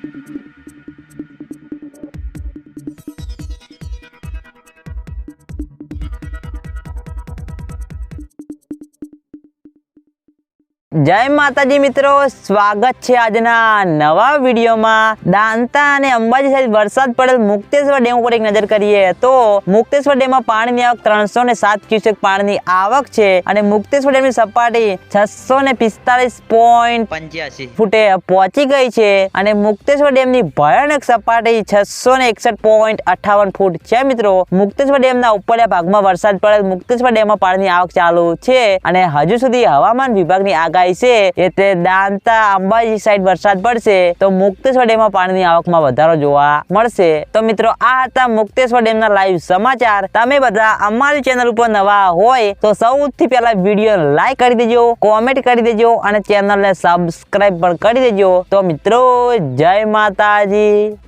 Thank you. જય માતાજી મિત્રો સ્વાગત છે આજના નવા વિડીયોમાં. દાંતા અને અંબાજી સાઈડ વરસાદ પડેલ મુક્તેશ્વર ડેમ ઉપર એક નજર કરીએ તો મુક્તેશ્વર ડેમમાં પાણીની આવક ત્રણસો ને સાત ક્યુસેક પાણીની આવક છે અને મુક્તેશ્વર ડેમની સપાટી છસો ને પિસ્તાલીસ પોઈન્ટ પંચ્યાસી. ફૂટે પહોંચી ગઈ છે અને મુક્તેશ્વર ડેમની ભયાનક સપાટી છસો ને એકસઠ પોઈન્ટ અઠાવન ફૂટ છે મિત્રો. મુક્તેશ્વર ડેમના ઉપરના ભાગમાં વરસાદ પડેલ મુક્તેશ્વર ડેમમાં પાણીની આવક ચાલુ છે અને હજુ સુધી હવામાન વિભાગની આગાહી છે એ તે દાંતા અંબાજી સાઈડ વરસાદ પડશે, તો મુક્તેશ્વર ડેમમાં પાણીની આવકમાં વધારો જોવા મળશે. તો મિત્રો, આ હતા મુક્તેશ્વર ડેમના લાઈવ સમાચાર. તમે બધા અમારી ચેનલ ઉપર નવા હોય, તો સૌથી પહેલા વીડિયો લાઈક કરી દેજો કોમેન્ટ કરી દેજો, અને ચેનલને સબસ્ક્રાઇબ પણ કરી દેજો. તો મિત્રો, જય માતાજી.